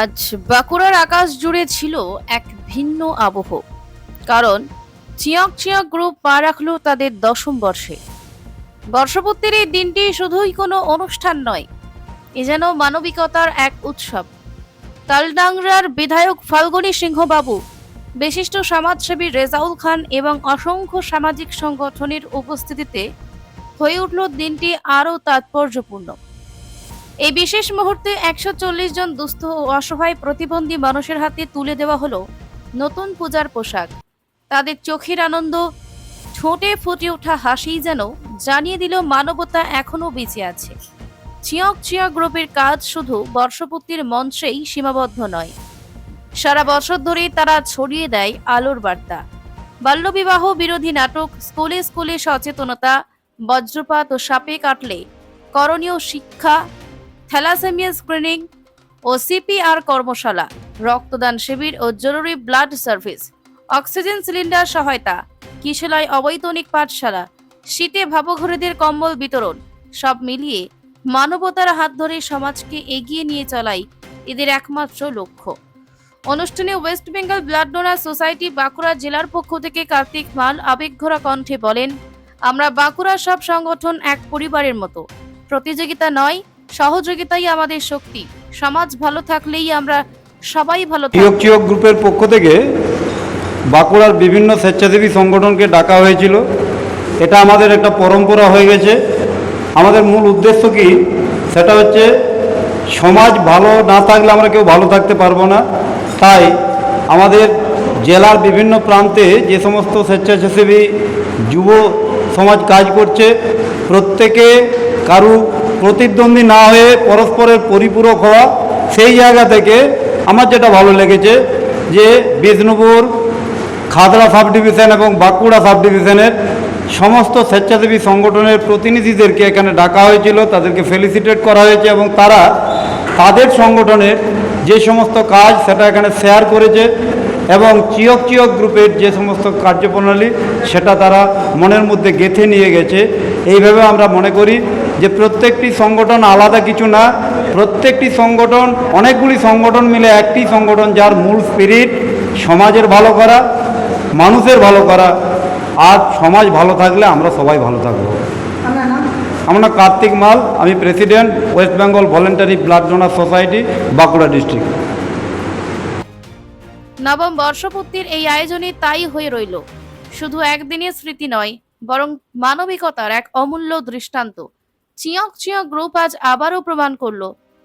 আজ বাঁকুড়ার আকাশ জুড়ে ছিল এক ভিন্ন আবহ। কারণ চিয়ক চিয়ক গ্রুপ পা রাখল তাদের দশম বর্ষে। বর্ষপূর্তির এই দিনটি শুধুই কোনো অনুষ্ঠান নয়, এ যেন মানবিকতার এক উৎসব। তালডাংরার বিধায়ক ফাল্গুনী সিংহবাবু, বিশিষ্ট সমাজসেবী রেজাউল খান এবং অসংখ্য সামাজিক সংগঠনের উপস্থিতিতে হয়ে উঠল দিনটি আরও তাৎপর্যপূর্ণ। এই বিশেষ মুহূর্তে একশো চল্লিশ জন দুস্থ ও অসহায় প্রতিবন্ধী মানুষের হাতে তুলে দেওয়া হলো নতুন পূজার পোশাক। তাদের চোখের আনন্দ, ঠোঁটে ফুটে ওঠা হাসি যেন জানিয়ে দিল মানবতা এখনও বেঁচে আছে। চিয়ক চিয়া গ্রুপের কাজ শুধু বর্ষপূর্তির মঞ্চেই সীমাবদ্ধ নয়। সারা বছর ধরেই তারা ছড়িয়ে দেয় আলোর বার্তা। বাল্যবিবাহ বিরোধী নাটক, স্কুলে স্কুলে সচেতনতা, বজ্রপাত ও সাপে কাটলে করণীয় শিক্ষা থ্যালাসেমিয়া স্ক্রিনিং ও সিপিআর কর্মশালা, রক্তদান শিবির ও জরুরি ব্লাড সার্ভিস, অক্সিজেন সিলিন্ডার সহায়তা, কিশোলায় অবৈতনিক পাঠশালা, শীতে ভাবঘরেদের কম্বল বিতরণ, সব মিলিয়ে মানবতার হাত ধরে সমাজকে এগিয়ে নিয়ে চলাই এদের একমাত্র লক্ষ্য। অনুষ্ঠানে west Bengal blood donor society Bankura জেলার পক্ষ থেকে কার্তিক মাল আবেগঘরা কণ্ঠে বলেন, আমরা বাঁকুড়ার সব সংগঠন এক পরিবারের মতো। প্রতিযোগিতা নয় সহযোগিতাই আমাদের শক্তি। সমাজ ভালো থাকলেই আমরা সবাই ভালো চিয়ক চিয়ক গ্রুপের পক্ষ থেকে বাঁকুড়ার বিভিন্ন স্বেচ্ছাসেবী সংগঠনকে ডাকা হয়েছিল। এটা আমাদের একটা পরম্পরা হয়ে গেছে। আমাদের মূল উদ্দেশ্য কি? সেটা হচ্ছে সমাজ ভালো না থাকলে আমরা কেউ ভালো থাকতে পারব না। তাই আমাদের জেলার বিভিন্ন প্রান্তে যে সমস্ত স্বেচ্ছাসেবী যুব সমাজ কাজ করছে, প্রত্যেকে কারু প্রতিদ্বন্দ্বী না হয়ে পরস্পরের পরিপূরক হওয়া সেই জায়গা থেকে আমার যেটা ভালো লেগেছে যে বিষ্ণুপুর খাদড়া সাব ডিভিশন এবং বাঁকুড়া সাব ডিভিশনের সমস্ত স্বেচ্ছাসেবী সংগঠনের প্রতিনিধিদেরকে এখানে ডাকা হয়েছিল, তাদেরকে ফেলিসিটেট করা হয়েছে এবং তারা তাদের সংগঠনের যে সমস্ত কাজ সেটা এখানে শেয়ার করেছে এবং চিয়ক চিয়ক গ্রুপের যে সমস্ত কার্যপ্রণালী সেটা তারা মনের মধ্যে গেঁথে নিয়ে গেছে। এইভাবে আমরা মনে করি যে প্রত্যেকটি সংগঠন আলাদা কিছু না প্রত্যেকটি সংগঠন অনেকগুলি সংগঠন মিলে একটি সংগঠন যার মূল স্পিরিট সমাজের ভালো করা মানুষের ভালো করা। আর সমাজ ভালো থাকলে আমরা সবাই ভালো থাকব। আমার নাম কার্তিক মাল আমি president west Bengal voluntary blood donor society Bankura district নবম বর্ষপূর্তির এই আয়োজনে তাই হয়ে রইল। শুধু একদিনের স্মৃতি নয় বরং মানবিকতার এক অমূল্য দৃষ্টান্ত। চিয়ক চিয়ক গ্রুপ আজ আবারও প্রমাণ করল,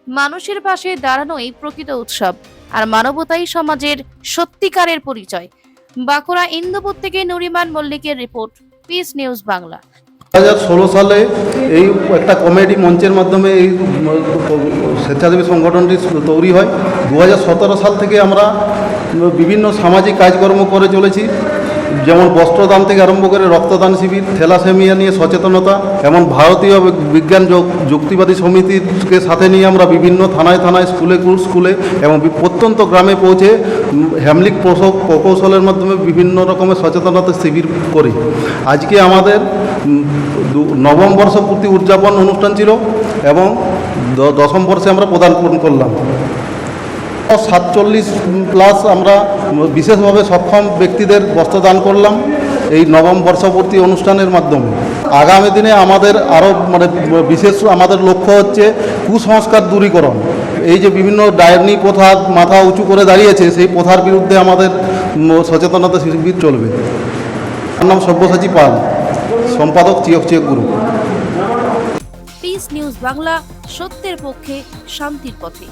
মানুষের পাশে দাঁড়ানোই প্রকৃত উৎসব আর মানবতাই সমাজের সত্যিকারের পরিচয়। বাঁকুড়া ইন্দুপুর থেকে নুরিমান মল্লিকের রিপোর্ট, পিস নিউজ বাংলা। দু হাজার ষোলো সালে এই একটা কমেডি মঞ্চের মাধ্যমে এই স্বেচ্ছাসেবী সংগঠনটি তৈরি হয়। দু হাজার সতেরো সাল থেকে আমরা বিভিন্ন সামাজিক কাজকর্ম করে চলেছি। যেমন বস্ত্রদান থেকে আরম্ভ করে রক্তদান শিবির, থ্যালাসেমিয়া নিয়ে সচেতনতা, এমন ভারতীয় বিজ্ঞান যুক্তিবাদী সমিতিকে সাথে নিয়ে আমরা বিভিন্ন থানায় থানায়, স্কুলে স্কুলে এবং প্রত্যন্ত গ্রামে পৌঁছে হ্যামলিক প্রকৌশলের মাধ্যমে বিভিন্ন রকমের সচেতনতা শিবির করি। আজকে আমাদের নবম বর্ষপূর্তি উদযাপন অনুষ্ঠান ছিল এবং দশম বর্ষে আমরা প্রদান করলাম। সাতচল্লিশ প্লাস আমরা বিশেষভাবে সক্ষম ব্যক্তিদের বস্ত্রদান করলাম এই নবম বর্ষপূর্তি অনুষ্ঠানের মাধ্যমে। আগামী দিনে আমাদের আরও মানে বিশেষ আমাদের লক্ষ্য হচ্ছে কুসংস্কার দূরীকরণ। এই যে বিভিন্ন ডায়নি প্রথা মাথা উঁচু করে দাঁড়িয়েছে, সেই প্রথার বিরুদ্ধে আমাদের সচেতনতা শিবির চলবে। আমার নাম সব্যসাচী পাল, সম্পাদক চিয়ক চিয়ক গ্রুপ পিস নিউজ বাংলা সত্যের পক্ষে শান্তির পথে